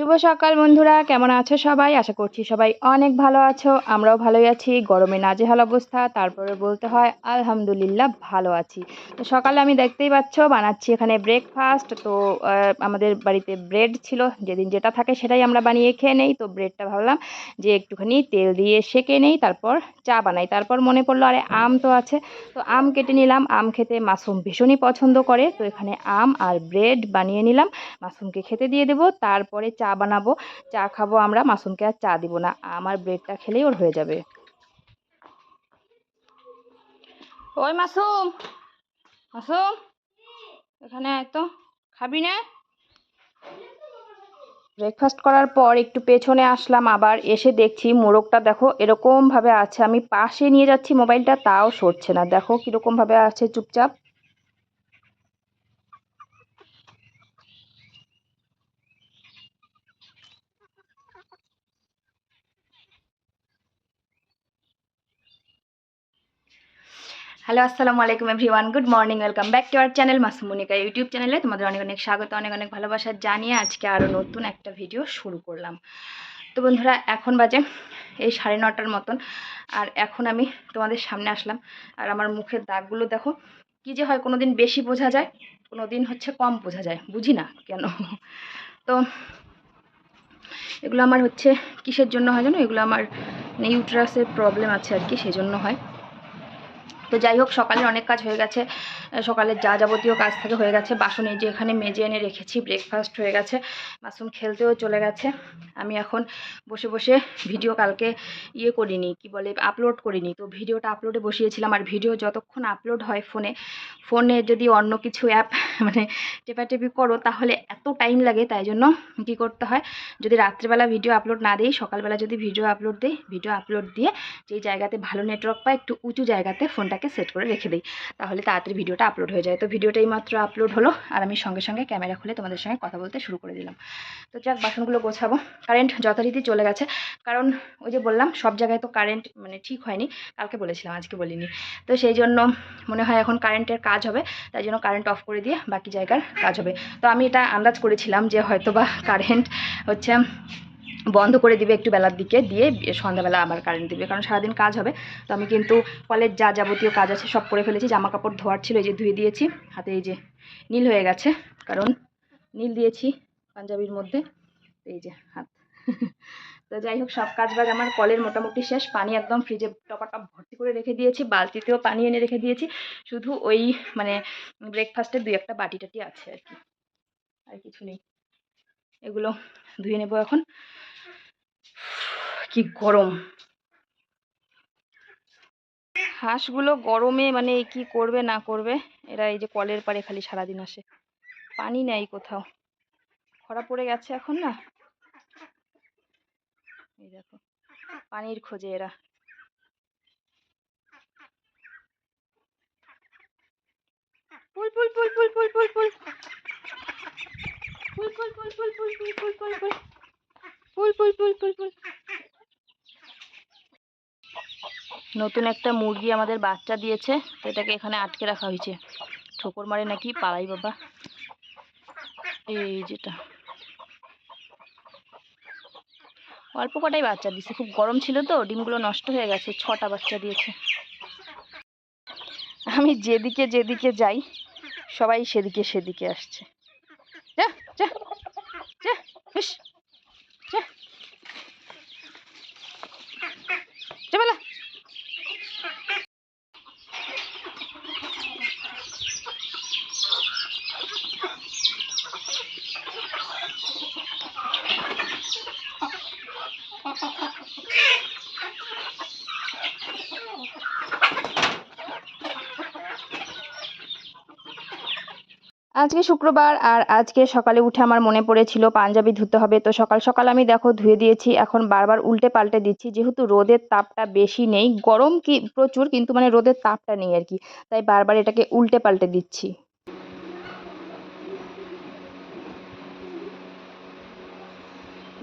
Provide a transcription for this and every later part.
শুভ সকাল বন্ধুরা, কেমন আছো সবাই? আশা করছি সবাই অনেক ভালো আছো, আমরাও ভালোই আছি। গরমে নাজেহাল অবস্থা, তারপরে বলতে হয় আলহামদুলিল্লাহ ভালো আছি। তো সকালে আমি দেখতেই পাচ্ছ, বানাচ্ছি এখানে ব্রেকফাস্ট তো আমাদের বাড়িতে ব্রেড ছিল, যেদিন যেটা থাকে সেটাই আমরা বানিয়ে খেয়ে নেই। তো ব্রেডটা ভাবলাম যে একটুখানি তেল দিয়ে সেকে নেই, তারপর চা বানাই। তারপর মনে পড়ল, আরে আম তো আছে। তো আম কেটে নিলাম। আম খেতে মাশরুম ভীষণই পছন্দ করে। তো এখানে আম আর ব্রেড বানিয়ে নিলাম। মাশরুমকে খেতে দিয়ে দেবো। তারপরে চা বানাবো, চা খাব আমরা, মাসুমকে আর চা দিব না, আমার ব্রেডটা খেলেই ওর হয়ে যাবে। ওই মাসুম মাসুম, এখানে তো, খাবি না? ব্রেকফাস্ট করার পর একটু পেছনে আসলাম, আবার এসে দেখছি মোরগটা দেখো এরকমভাবে আছে, আমি পাশে নিয়ে যাচ্ছি মোবাইলটা, তাও সরছে না, দেখো কীরকমভাবে আছে, চুপচাপ। হ্যালো আসসালামু আলাইকুম everyone good morning welcome back to our channel Masumnika YouTube চ্যানেলে তোমাদের অনেক অনেক স্বাগত, অনেক অনেক ভালোবাসা জানিয়ে আজকে আরও নতুন একটা ভিডিও শুরু করলাম। তো বন্ধুরা, এখন বাজে এই সাড়ে নটার মতন। আর এখন আমি তোমাদের সামনে আসলাম। আর আমার মুখের দাগগুলো দেখো, কী যে হয় কোনো দিন বেশি বোঝা যায় কোনো দিন হচ্ছে কম বোঝা যায়। বুঝি না কেন? তো এগুলো আমার হচ্ছে কিসের জন্য হয় জানো? এগুলো আমার ইউট্রাসের প্রবলেম আছে আর কি সেই জন্য হয়। তো যাই হোক, সকালে অনেক কাজ হয়ে গেছে। সকালের যা যাবতীয় কাজ থেকে হয়ে গেছে। বাসন যে এখানে মেজে এনে রেখেছি ব্রেকফাস্ট হয়ে গেছে। বাসন খেলতেও চলে গেছে। আমি এখন বসে বসে ভিডিও কালকে ইয়ে করিনি, কি বলে আপলোড করিনি। তো ভিডিওটা আপলোডে বসিয়েছিলাম। আর ভিডিও যতক্ষণ আপলোড হয় ফোনে ফোনে যদি অন্য কিছু অ্যাপ মানে টেপাটেপি করো, তাহলে এত টাইম লাগে, তাই জন্য কী করতে হয়? যদি রাত্রেবেলা ভিডিও আপলোড না দিই, সকালবেলা যদি ভিডিও আপলোড দিই ভিডিও আপলোড দিয়ে যেই জায়গাতে ভালো নেটওয়ার্ক পায় একটু উঁচু জায়গাতে ফোনটাকে সেট করে রেখে দিই। তাহলে তাড়াতাড়ি ভিডিওটা আপলোড হয়ে যায়। তো ভিডিওটাই মাত্র আপলোড হলো, আর আমি সঙ্গে সঙ্গে ক্যামেরা খুলে তোমাদের সঙ্গে কথা বলতে শুরু করে দিলাম। তো যাক, বাসনগুলো গোছাবো। কারেন্ট যথারীতি চলে গেছে। কারণ ওই যে বললাম, সব জায়গায় তো কারেন্ট মানে ঠিক হয়নি। কালকে বলেছিলাম, আজকে বলিনি। তো সেই জন্য মনে হয় এখন কারেন্টের কাজ হবে, তাই জন্য কারেন্ট অফ করে দিয়ে বাকি জায়গার কাজ হবে। তো আমি এটা আন্দাজ করেছিলাম যে হয়তো বা কারেন্ট হচ্ছে বন্ধ করে দিবে একটু বেলার দিকে, দিয়ে সন্ধ্যাবেলা আবার কারেন্ট দিবে, কারণ সারাদিন কাজ হবে। তো আমি কিন্তু কলের যা যাবতীয় কাজ আছে সব করে ফেলেছি জামা কাপড় ধোয়ার ছিল, এই যে ধুয়ে দিয়েছি, হাতে এই যে নীল হয়ে গেছে, কারণ নীল দিয়েছি পাঞ্জাবির মধ্যে, এই যে হাত। তো যাই হোক, সব কাজ বাজ আমার কলের মোটামুটি শেষ। পানি একদম ফ্রিজে টপাটপ ভর্তি করে রেখে দিয়েছি, বালতিতেও পানি এনে রেখে দিয়েছি। শুধু ওই মানে ব্রেকফাস্টের দুই একটা বাটি টাটি আছে আর কি। আর কিছু নেই। এগুলো ধুয়ে নেব এখন। কি গরম। হাঁসগুলো গরমে মানে কি করবে, না করবে, এরা এই যে কলের পারে খালি সারাদিন আসে। পানি নেই কোথাও। খরা পড়ে গেছে এখন না। এই দেখো পানির খোঁজে এরা নতুন একটা মুরগি আমাদের বাচ্চা দিয়েছে এটাকে এখানে আটকে রাখা হয়েছে ঠোকর মারে নাকি পালাই বাবা এই যেটা অল্প কটাই বাচ্চা দিয়েছে খুব গরম ছিল তো, ডিমগুলো নষ্ট হয়ে গেছে, ছটা বাচ্চা দিয়েছে। আমি যেদিকে যেদিকে যাই, সবাই সেদিকে সেদিকে আসছে। যা যা যা বেলা আজকে শুক্রবার আর আজকে সকালে উঠে আমার মনে পড়েছিল, পাঞ্জাবি ধুতে হবে। তো সকাল সকাল আমি দেখো ধুয়ে দিয়েছি, এখন বারবার উল্টে পাল্টে দিচ্ছি। যেহেতু রোদের তাপটা বেশি নেই, গরম কি প্রচুর, কিন্তু মানে রোদের তাপটা নেই আর কি। তাই বারবার এটাকে উল্টে পাল্টে দিচ্ছি।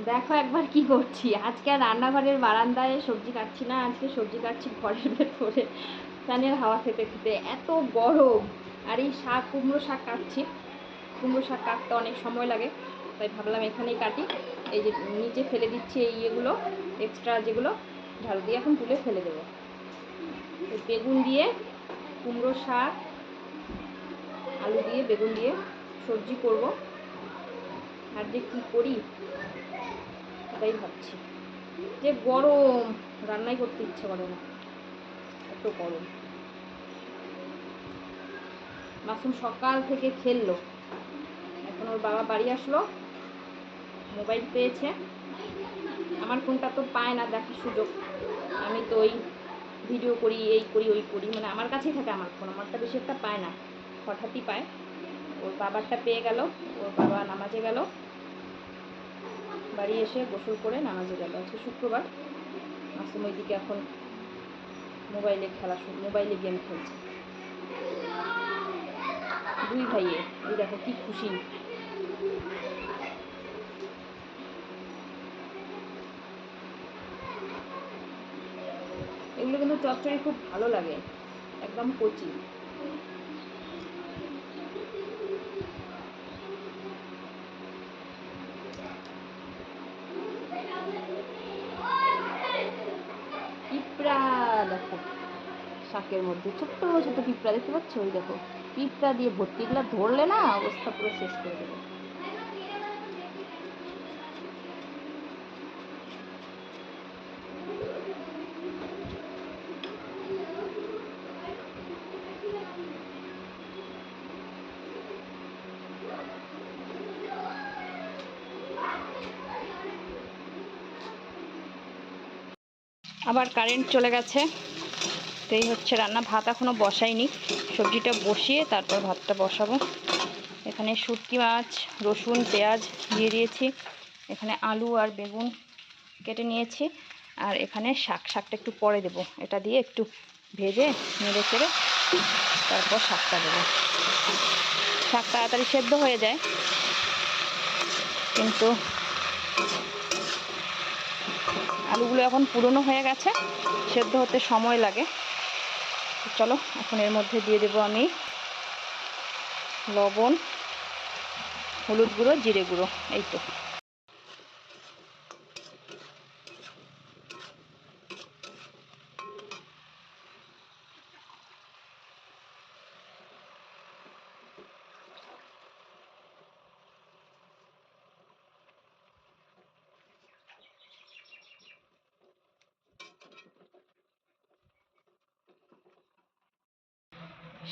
দেখো একবার কি করছি, আজকে আর রান্নাঘরের বারান্দায় সবজি কাটছি না, আজকে সবজি কাটছি ঘরের ভেতরে। ফ্যানের হাওয়া খেতে খেতে, এত গরম। আর এই শাক, কুমড়ো শাক কাটছি। কুমড়ো শাক কাটতে অনেক সময় লাগে, তাই ভাবলাম এখানেই কাটি। এই যে নিচে ফেলে দিচ্ছি এই ইয়েগুলো এক্সট্রা যেগুলো ঝাল দিয়ে এখন তুলে ফেলে দেবো। বেগুন দিয়ে কুমড়ো শাক, আলু দিয়ে বেগুন দিয়ে সবজি করব। আর যে কী করি, সেটাই ভাবছি। যে গরম, রান্নাই করতে ইচ্ছে করে না, এত গরম। মাসুম সকাল থেকে খেললো। এখন ওর বাবা বাড়ি আসলো, মোবাইল পেয়েছে। আমার ফোনটা তো পায় না, দেখার সুযোগ। আমি তো ওই ভিডিও করি, এই করি, ওই করি মানে আমার কাছেই থাকে আমার ফোন, আমারটা বেশি একটা পায় না, হঠাৎই পায়। ওর বাবারটা পেয়ে গেল, ওর বাবা নামাজে গেল। বাড়ি এসে গোসল করে নামাজে গেল, আজকে শুক্রবার। মাসুম ওইদিকে এখন মোবাইলে খেলা মোবাইলে গেম খেলছে। দুই ভাইয়ে এই দেখো কি খুশি। এগুলো কিন্তু চচ্চড়ি খুব ভালো লাগে, একদম কচি। পিঁপড়া দেখো, শাকের মধ্যে, ছোট্ট ছোট্ট পিঁপড়া দেখতে পাচ্ছ? ওই দেখো। পিঁপড়া দিয়ে ভর্তি এগুলো ধরলে না অবস্থা পুরো শেষ করে দেবে। আবার কারেন্ট চলে গেছে। এই হচ্ছে রান্না। ভাত এখনও বসাইনি। সবজিটা বসিয়ে তারপর ভাতটা বসাবো। এখানে শুটকি মাছ, রসুন, পেঁয়াজ দিয়ে দিয়েছি। এখানে আলু আর বেগুন কেটে নিয়েছি। আর এখানে শাক। শাকটা একটু পরে দেবো। এটা দিয়ে একটু ভেজে, নেড়ে চেড়ে তারপর শাকটা দেবো। শাক তাড়াতাড়ি সেদ্ধ হয়ে যায়। কিন্তু আলুগুলো এখন পুরনো হয়ে গেছে। সেদ্ধ হতে সময় লাগে। তো চলো, এখন এর মধ্যে দিয়ে দেব আমি লবণ, হলুদ গুঁড়ো, জিরে গুঁড়ো, এই তো।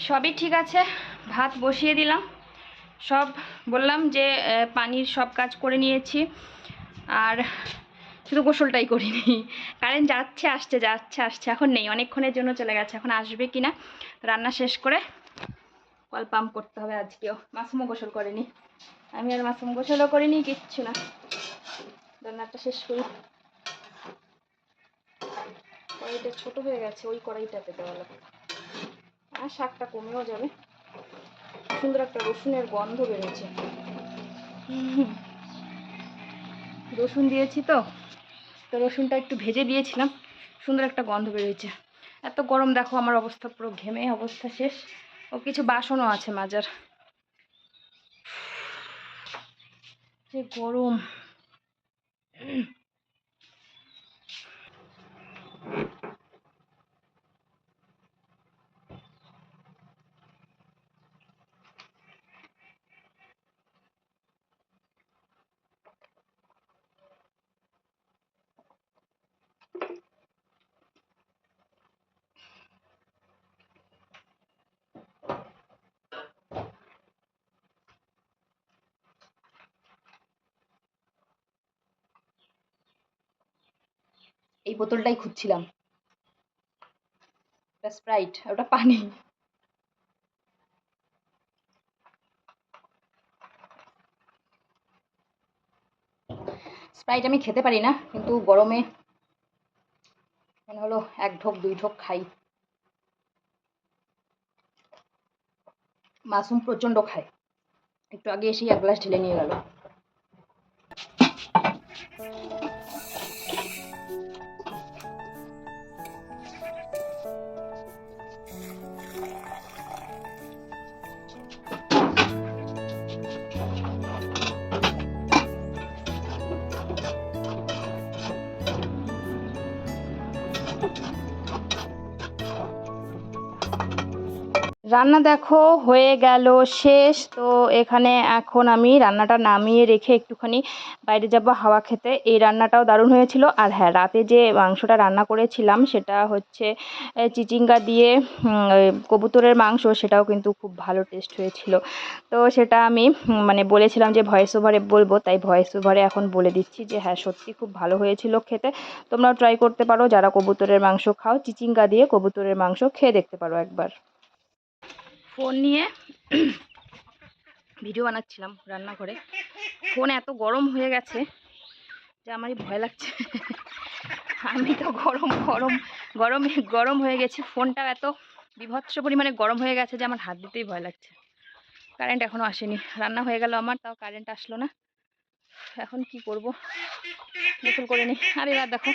সবই ঠিক আছে, ভাত বসিয়ে দিলাম। সব বললাম যে পানির সব কাজ করে নিয়েছি, আর শুধু গোসলটাই করিনি। কারেন্ট যাচ্ছে, আসছে যাচ্ছে, আসছে, এখন নেই, অনেকক্ষণের জন্য চলে গেছে, এখন আসবে কি না রান্না শেষ করে কল পাম্প করতে হবে আজকেও। মাসুমও গোসল করেনি। আমি আর মাসুম গোসলও করিনি, কিচ্ছু না। রান্নাটা শেষ করি। কড়াইটা ছোট হয়ে গেছে, ওই কড়াইটাতে দেওয়া লাগবে। আর শাকটা কমেও যাবে। সুন্দর একটা রসুনের গন্ধ বেরোচ্ছে। রসুন দিয়েছি তো তো রসুনটা একটু ভেজে দিয়েছিলাম। সুন্দর একটা গন্ধ বেরোচ্ছে। এত গরম, দেখো আমার অবস্থা পুরো ঘেমে, অবস্থা শেষ। ও কিছু বাসনও আছে মাজার। যে গরম। এই বোতলটাই খুঁজছিলাম। স্প্রাইট ওটা পানি। স্প্রাইট আমি খেতে পারি না, কিন্তু গরমে মনে হলো এক ঢোক, দুই ঢোক খাই। মাসুম প্রচণ্ড খায়। একটু আগে এসেই এক গ্লাস ঢেলে নিয়ে গেল। রান্না দেখো, হয়ে গেল শেষ। তো এখানে এখন আমি রান্নাটা নামিয়ে রেখে একটুখানি বাইরে যাব হাওয়া খেতে। এই রান্নাটাও দারুণ হয়েছিল। আর হ্যাঁ রাতে যে মাংসটা রান্না করেছিলাম, সেটা হচ্ছে চিচিঙ্গা দিয়ে কবুতরের মাংস, সেটাও কিন্তু খুব ভালো টেস্ট হয়েছিল। তো সেটা আমি মানে বলেছিলাম যে ভয়েস ওভারে বলব, তাই ভয়েস ওভারে এখন বলে দিচ্ছি যে হ্যাঁ সত্যি খুব ভালো হয়েছিল খেতে। তোমরাও ট্রাই করতে পারো, যারা কবুতরের মাংস খাও, চিচিঙ্গা দিয়ে কবুতরের মাংস খেয়ে দেখতে পারো একবার। ফোন নিয়ে ভিডিও বানাচ্ছিলাম রান্নাঘরে। ফোন এত গরম হয়ে গেছে যে আমারই ভয় লাগছে। আমি তো গরম গরম, গরমে, গরম হয়ে গেছি। ফোনটা এত বিভৎস পরিমাণে গরম হয়ে গেছে যে আমার হাত দিতেই ভয় লাগছে। কারেন্ট এখনও আসেনি। রান্না হয়ে গেল আমার, তাও কারেন্ট আসলো না। এখন কি করব? গোসল করে নিই। আর এবার দেখো,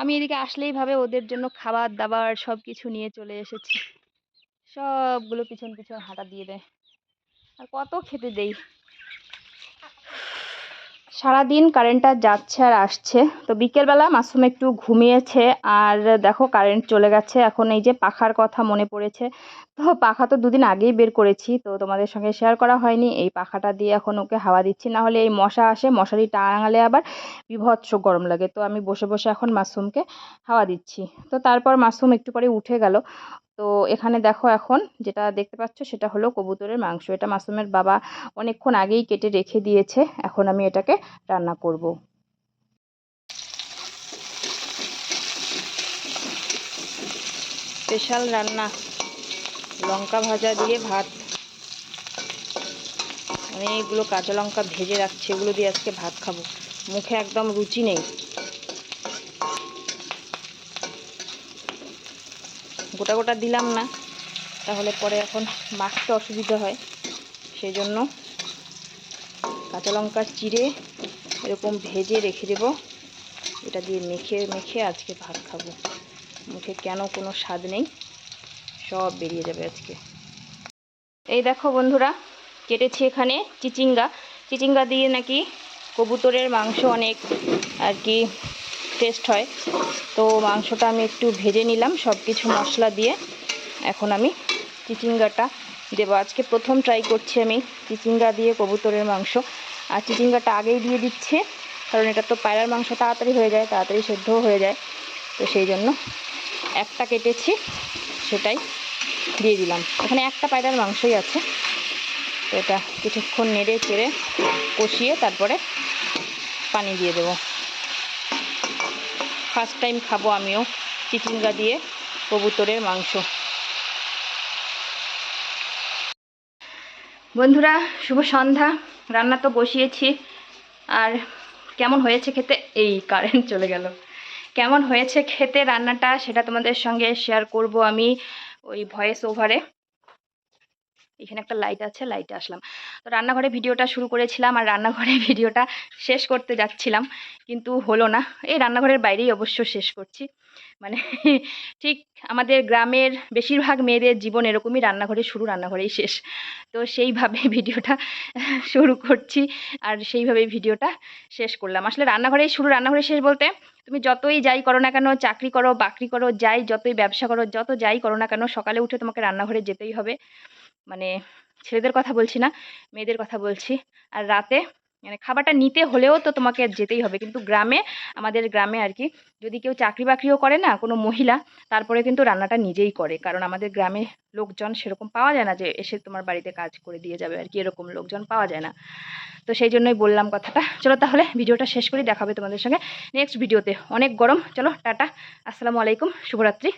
আমি এদিকে আসলেই ভাবে ওদের জন্য খাবার দাবার সব কিছু নিয়ে চলে এসেছি। সবগুলো পিছন পিছন হাঁটা দিয়ে দেয়। আর কত খেতে দেই। সারাদিন কারেন্টটা যাচ্ছে আর আসছে। তো বিকেলবেলা মাসুম একটু ঘুমিয়েছে, আর দেখো কারেন্ট চলে গেছে। এখন এই যে পাখার কথা মনে পড়েছে তো পাখা তো দুদিন আগেই বের করেছি, তো তোমাদের সঙ্গে শেয়ার করা হয়নি। এই পাখাটা দিয়ে এখন ওকে হাওয়া দিচ্ছি, না হলে এই মশা আসে, মশারি টাঙালে আবার বিভৎস গরম লাগে। তো আমি বসে বসে এখন মাসুমকে হাওয়া দিচ্ছি। তো তারপর মাসুম একটু পরে উঠে গেল। তো এখানে দেখো এখন যেটা দেখতে পাচ্ছ সেটা হলো কবুতরের মাংস। এটা মাসুমের বাবা অনেকক্ষণ আগেই কেটে রেখে দিয়েছে, এখন আমি এটাকে রান্না করব। স্পেশাল রান্না। লঙ্কা ভাজা দিয়ে ভাত। অনেকগুলো কাঁচা লঙ্কা ভেজে রাখছি, এগুলো দিয়ে আজকে ভাত খাব। মুখে একদম রুচি নেই। গোটা গোটা দিলাম না, তাহলে পরে এখন মাখতে অসুবিধা হয়। সেই জন্য কাঁচা লঙ্কা চিড়ে এরকম ভেজে রেখে দেব। এটা দিয়ে মেখে মেখে আজকে ভাত খাব। মুখে কেন কোনো স্বাদ নেই। সব বেরিয়ে যাবে আজকে। এই দেখো বন্ধুরা, কেটেছি এখানে চিচিঙ্গা। চিচিঙ্গা দিয়ে নাকি কবুতরের মাংস অনেক আর কি টেস্ট হয়। তো মাংসটা আমি একটু ভেজে নিলাম সব কিছু মশলা দিয়ে। এখন আমি চিচিঙ্গাটা দেবো। আজকে প্রথম ট্রাই করছি আমি চিচিঙ্গা দিয়ে কবুতরের মাংস। আর চিচিঙ্গাটা আগেই দিয়ে দিচ্ছে, কারণ এটা তো পায়রার মাংস, তাড়াতাড়ি হয়ে যায়, তাড়াতাড়ি সেদ্ধও হয়ে যায়। তো সেই জন্য একটা কেটেছি। সেটাই দিয়ে দিলাম। এখানে একটা পায়রার মাংসই আছে। তো এটা কিছুক্ষণ নেড়ে চেড়ে কষিয়ে তারপরে পানি দিয়ে দেবো। ফার্স্ট টাইম খাব আমিও চিচিঙ্গা দিয়ে কবুতরের মাংস। বন্ধুরা, শুভ সন্ধ্যা। রান্না তো বসিয়েছি। আর কেমন হয়েছে খেতে? এই কারেন্ট চলে গেল। কেমন হয়েছে খেতে রান্নাটা সেটা তোমাদের সঙ্গে শেয়ার করব আমি ওই ভয়েস ওভারে এখানে একটা লাইট আছে লাইটে আসলাম। তো রান্নাঘরে ভিডিওটা শুরু করেছিলাম আর রান্নাঘরে ভিডিওটা শেষ করতে যাচ্ছিলাম, কিন্তু হলো না। এই রান্নাঘরের বাইরেই অবশ্য শেষ করছি। মানে ঠিক আমাদের গ্রামের বেশিরভাগ মেয়েদের জীবন এরকমই রান্নাঘরে শুরু, রান্নাঘরেই শেষ। তো সেইভাবে ভিডিওটা শুরু করছি আর সেইভাবে ভিডিওটা শেষ করলাম। আসলে রান্নাঘরেই শুরু, রান্নাঘরে শেষ বলতে তুমি যতই যাই করো না কেন, চাকরি করো, বাকরি করো, যাই, যতই ব্যবসা করো, যত যাই করো না কেন, সকালে উঠে তোমাকে রান্নাঘরে যেতেই হবে। মানে ছেলেদের কথা বলছি না, মেয়েদের কথা বলছি। আর রাতে মানে খাবারটা নিতে হলেও তো তোমাকে যেতেই হবে। কিন্তু গ্রামে, আমাদের গ্রামে আর কি, যদি কেউ চাকরি বাকরিও করে না, কোনো মহিলা, তারপরে কিন্তু রান্নাটা নিজেই করে। কারণ আমাদের গ্রামে লোকজন সেরকম পাওয়া যায় না যে এসে তোমার বাড়িতে কাজ করে দিয়ে যাবে আর কি, এরকম লোকজন পাওয়া যায় না। তো সেই জন্যই বললাম কথাটা। চলো তাহলে ভিডিওটা শেষ করি দেখাবে তোমাদের সঙ্গে। নেক্সট ভিডিওতে অনেক গরম। চলো, টাটা। আসসালামু আলাইকুম। শুভরাত্রি।